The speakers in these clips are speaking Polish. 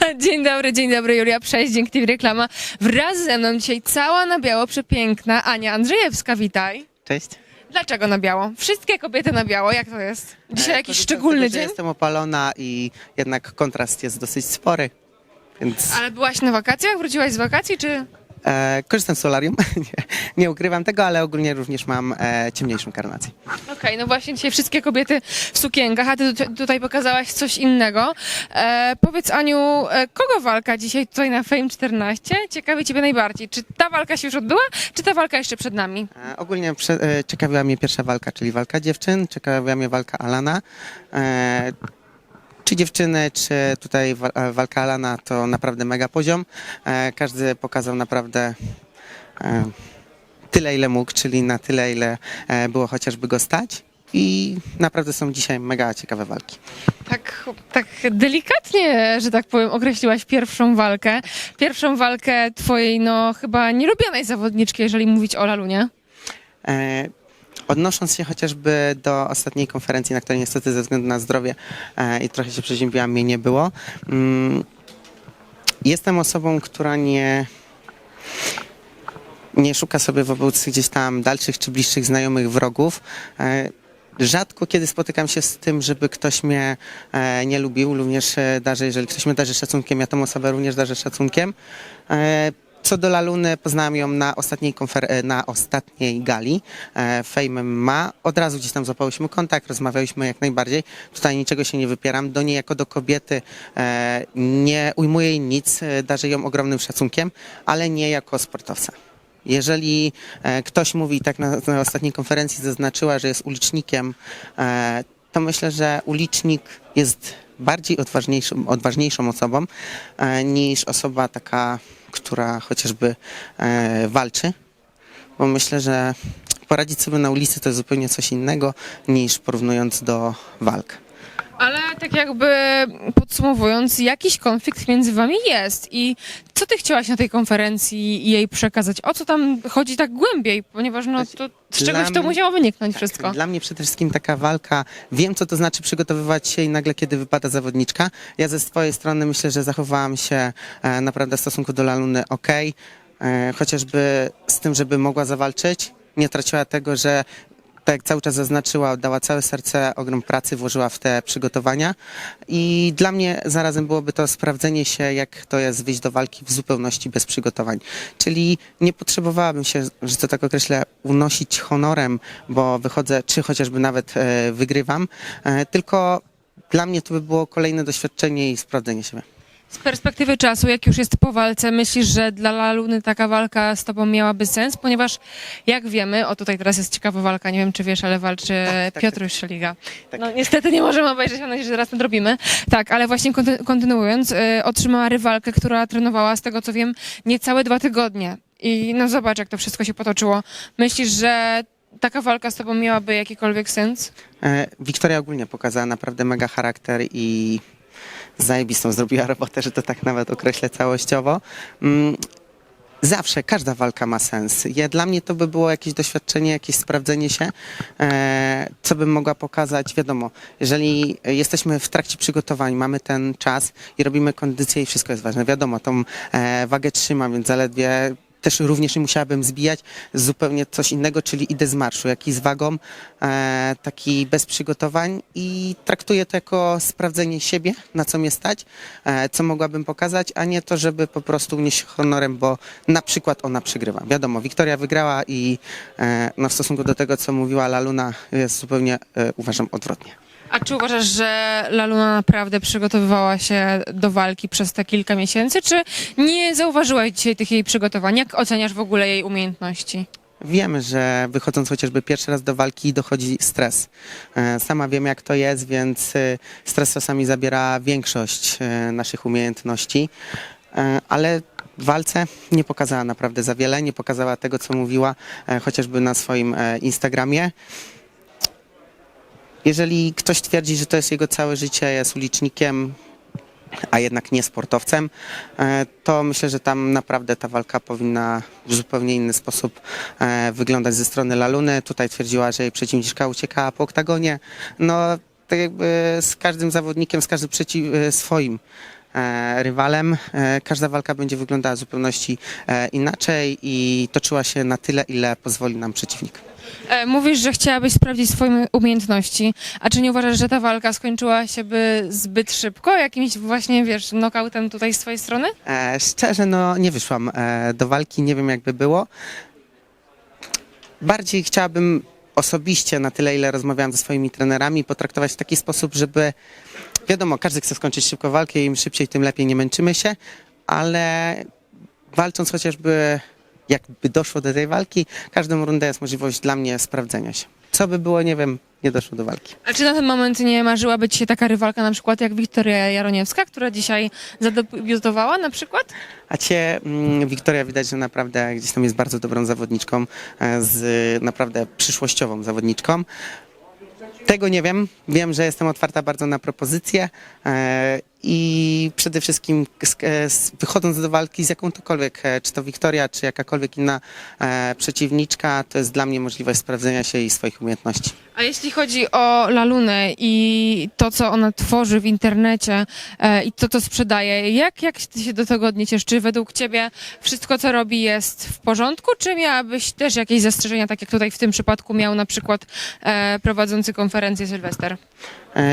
Dzień dobry, dzień dobry, Julia Przeździęk, TV Reklama. Wraz ze mną dzisiaj cała na biało przepiękna Ania Andrzejewska, witaj. Cześć. Dlaczego na biało? Wszystkie kobiety na biało, jak to jest? Dzisiaj E, jakiś korzystam z szczególny tego, że dzień? Jestem opalona i jednak kontrast jest dosyć spory. Więc Ale byłaś na wakacjach? Wróciłaś z wakacji, czy... e, korzystam z solarium. nie, nie ukrywam tego, ale ogólnie również mam e, ciemniejszą karnację. Okej, no właśnie dzisiaj wszystkie kobiety w sukienkach, a ty tu- tutaj pokazałaś coś innego. E, powiedz Aniu, e, kogo walka dzisiaj tutaj na Fame 14? Ciekawi ciebie najbardziej. Czy ta walka się już odbyła, czy ta walka jeszcze przed nami? E, ogólnie prze, e, ciekawiła mnie pierwsza walka, czyli walka dziewczyn. Ciekawiła mnie walka Alana. E, czy dziewczyny, czy tutaj e, walka Alana to naprawdę mega poziom. E, każdy pokazał naprawdę e, tyle, ile mógł, czyli na tyle, ile było chociażby go stać. I naprawdę są dzisiaj mega ciekawe walki. Tak, tak delikatnie, że tak powiem, określiłaś pierwszą walkę. Pierwszą walkę twojej, no chyba nielubionej zawodniczki, jeżeli mówić o Lalunie. E, Odnosząc się chociażby do ostatniej konferencji, na której niestety ze względu na zdrowie e, i trochę się przeziębiłam, mnie nie było. Mm, Jestem osobą, która nie, nie szuka sobie wobec gdzieś tam dalszych czy bliższych znajomych wrogów. E, Rzadko kiedy spotykam się z tym, żeby ktoś mnie e, nie lubił. Również darzę, jeżeli ktoś mnie darzy szacunkiem, ja tą osobę również darzę szacunkiem. Co do Laluny, poznałam ją na ostatniej, e, na ostatniej gali e, Fame ma. Od razu gdzieś tam złapałyśmy kontakt, rozmawialiśmy jak najbardziej. Tutaj niczego się nie wypieram. Do niej jako do kobiety e, nie ujmuję jej nic, e, darzę ją ogromnym szacunkiem, ale nie jako sportowca. Jeżeli e, ktoś mówi, tak na, na ostatniej konferencji zaznaczyła, że jest ulicznikiem, e, to myślę, że ulicznik jest bardziej odważniejszą, odważniejszą osobą e, niż osoba taka, która chociażby e, walczy. Bo myślę, że poradzić sobie na ulicy to jest zupełnie coś innego niż porównując do walk. Ale tak jakby podsumowując, jakiś konflikt między wami jest i co ty chciałaś na tej konferencji jej przekazać? O co tam chodzi tak głębiej? Ponieważ no to z Dla czegoś to mnie- musiało wyniknąć wszystko. Dla mnie przede wszystkim taka walka, wiem co to znaczy przygotowywać się i nagle kiedy wypada zawodniczka. Ja ze swojej strony myślę, że zachowałam się e, naprawdę w stosunku do Laluny ok, e, chociażby z tym, żeby mogła zawalczyć. Nie traciła tego, że tak jak cały czas zaznaczyła, oddała całe serce, ogrom pracy włożyła w te przygotowania i dla mnie zarazem byłoby to sprawdzenie się, jak to jest wyjść do walki w zupełności bez przygotowań. Czyli nie potrzebowałabym się, że to tak określę, unosić honorem, bo wychodzę, czy chociażby nawet e, wygrywam, e, tylko dla mnie to by było kolejne doświadczenie i sprawdzenie siebie. Z perspektywy czasu, jak już jest po walce, myślisz, że dla Laluny taka walka z tobą miałaby sens? Ponieważ jak wiemy, o tutaj teraz jest ciekawa walka, nie wiem czy wiesz, ale walczy tak, Piotr Szeliga. Tak. No niestety nie możemy obejrzeć, mam nadzieję, że zaraz nadrobimy. Tak, ale właśnie konty- kontynuując, y, otrzymała rywalkę, która trenowała, z tego co wiem, niecałe dwa tygodnie. I no zobacz, jak to wszystko się potoczyło. Myślisz, że taka walka z tobą miałaby jakikolwiek sens? E, Wiktoria ogólnie pokazała naprawdę mega charakter i zajebistą zrobiła robotę, że to tak nawet określę całościowo. Mm, Zawsze, każda walka ma sens. Ja, dla mnie to by było jakieś doświadczenie, jakieś sprawdzenie się, e, co bym mogła pokazać. Wiadomo, jeżeli jesteśmy w trakcie przygotowań, mamy ten czas i robimy kondycję i wszystko jest ważne. Wiadomo, tą e, wagę trzymam, więc zaledwie też również nie musiałabym zbijać zupełnie coś innego, czyli idę z marszu, jak i z wagą, e, taki bez przygotowań i traktuję to jako sprawdzenie siebie, na co mnie stać, e, co mogłabym pokazać, a nie to, żeby po prostu unieść honorem, bo na przykład ona przegrywa. Wiadomo, Wiktoria wygrała i e, no, w stosunku do tego, co mówiła Laluna, jest zupełnie, uważam, odwrotnie. A czy uważasz, że Laluna naprawdę przygotowywała się do walki przez te kilka miesięcy, czy nie zauważyłaś dzisiaj tych jej przygotowań? Jak oceniasz w ogóle jej umiejętności? Wiemy, że wychodząc chociażby pierwszy raz do walki dochodzi stres. E, Sama wiem jak to jest, więc e, stres czasami zabiera większość e, naszych umiejętności, ale w walce nie pokazała naprawdę za wiele, nie pokazała tego, co mówiła chociażby na swoim Instagramie. Jeżeli ktoś twierdzi, że to jest jego całe życie, jest ulicznikiem, a jednak nie sportowcem, e, to myślę, że tam naprawdę ta walka powinna w zupełnie inny sposób e, wyglądać ze strony Laluny. Tutaj twierdziła, że jej przeciwniczka uciekała po oktagonie. No, tak jakby z każdym zawodnikiem, z każdym przeciw, e, swoim rywalem, e, każda walka będzie wyglądała w zupełności e, inaczej i toczyła się na tyle, ile pozwoli nam przeciwnik. E, Mówisz, że chciałabyś sprawdzić swoje umiejętności, a czy nie uważasz, że ta walka skończyła się by zbyt szybko, jakimś właśnie, wiesz, knockoutem tutaj z twojej strony? E, szczerze, no nie wyszłam e, do walki, nie wiem jakby było. Bardziej chciałabym osobiście, na tyle ile rozmawiałam ze swoimi trenerami, potraktować w taki sposób, żeby wiadomo, każdy chce skończyć szybko walkę, im szybciej, tym lepiej, nie męczymy się, ale walcząc chociażby jakby doszło do tej walki, każdą rundę jest możliwość dla mnie sprawdzenia się. Co by było, nie wiem, nie doszło do walki. A czy na ten moment nie marzyłaby ci się taka rywalka na przykład jak Wiktoria Jaroniewska, która dzisiaj zadebiutowała na przykład? A cię, mm, Wiktoria, widać, że naprawdę gdzieś tam jest bardzo dobrą zawodniczką, e, z naprawdę przyszłościową zawodniczką. Tego nie wiem. Wiem, że jestem otwarta bardzo na propozycje e, i przede wszystkim e, wychodząc do walki z jakąkolwiek, e, czy to Wiktoria, czy jakakolwiek inna e, przeciwniczka, to jest dla mnie możliwość sprawdzenia się i swoich umiejętności. A jeśli chodzi o Lalunę i to, co ona tworzy w internecie i to, co sprzedaje, jak, jak ty się do tego odniesiesz? Czy według ciebie wszystko, co robi jest w porządku, czy miałabyś też jakieś zastrzeżenia, tak jak tutaj w tym przypadku miał na przykład prowadzący konferencję Sylwester?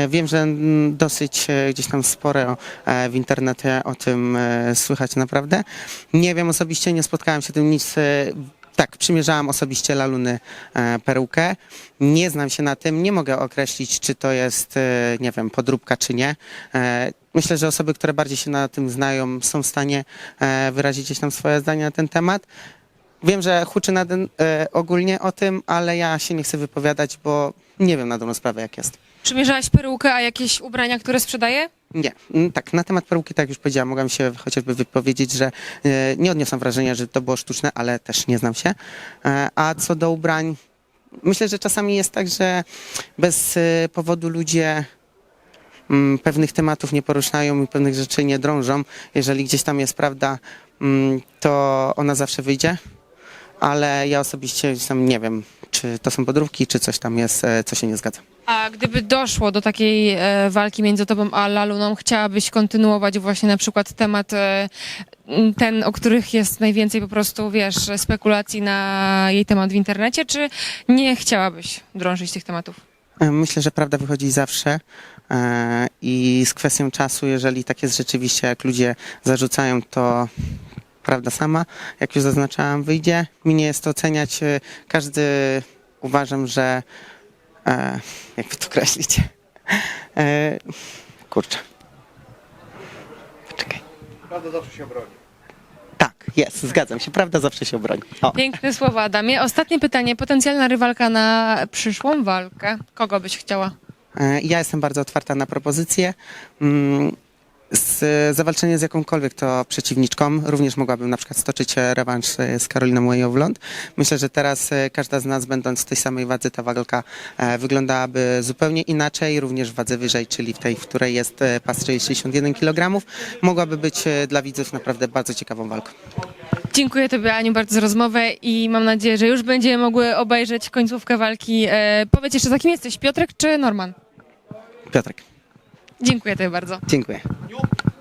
Wiem, że mm, dosyć gdzieś tam sporo e, w internecie o tym e, słychać naprawdę. Nie wiem osobiście, nie spotkałem się tym nic. e, Tak, przymierzałam osobiście Laluny perukę. Nie znam się na tym, nie mogę określić, czy to jest, nie wiem, podróbka, czy nie. Myślę, że osoby, które bardziej się na tym znają, są w stanie wyrazić gdzieś tam swoje zdanie na ten temat. Wiem, że huczy na ten, ogólnie o tym, ale ja się nie chcę wypowiadać, bo nie wiem na dobrą sprawę, jak jest. Przymierzałaś perukę, a jakieś ubrania, które sprzedaje? Nie, mm, tak, na temat peruki, tak jak już powiedziałam, mogłam się chociażby wypowiedzieć, że e, nie odniosłam wrażenia, że to było sztuczne, ale też nie znam się. E, a co do ubrań, myślę, że czasami jest tak, że bez e, powodu ludzie mm, pewnych tematów nie poruszają i pewnych rzeczy nie drążą. Jeżeli gdzieś tam jest prawda, mm, to ona zawsze wyjdzie, ale ja osobiście tam nie wiem, czy to są podróbki, czy coś tam jest, e, co się nie zgadza. A gdyby doszło do takiej e, walki między tobą a Laluną, chciałabyś kontynuować właśnie na przykład temat e, m, ten, o których jest najwięcej po prostu, wiesz, spekulacji na jej temat w internecie, czy nie chciałabyś drążyć tych tematów? E, Myślę, że prawda wychodzi zawsze e, i z kwestią czasu, jeżeli tak jest rzeczywiście, jak ludzie zarzucają, to prawda sama, jak już zaznaczałam, wyjdzie. Mi nie jest to oceniać. e, Każdy uważam, że e, jakby to określić. E, kurczę. Poczekaj. Prawda zawsze się broni. Tak, jest, zgadzam się. Prawda zawsze się obroni. O. Piękne słowa, Adamie. Ostatnie pytanie. Potencjalna rywalka na przyszłą walkę. Kogo byś chciała? E, Ja jestem bardzo otwarta na propozycje. Z, zawalczenie z jakąkolwiek to przeciwniczką. Również mogłabym na przykład stoczyć e, rewanż e, z Karoliną Łejowląd. Myślę, że teraz e, każda z nas, będąc w tej samej wadze, ta walka e, wyglądałaby zupełnie inaczej, również w wadze wyżej, czyli w tej, w której jest e, pas 61 kg. Mogłaby być e, dla widzów naprawdę bardzo ciekawą walką. Dziękuję Tobie, Aniu, bardzo za rozmowę i mam nadzieję, że już będziemy mogły obejrzeć końcówkę walki. E, powiedz jeszcze, za kim jesteś? Piotrek czy Norman? Piotrek, Dziękuję Tobie bardzo. dziękuję.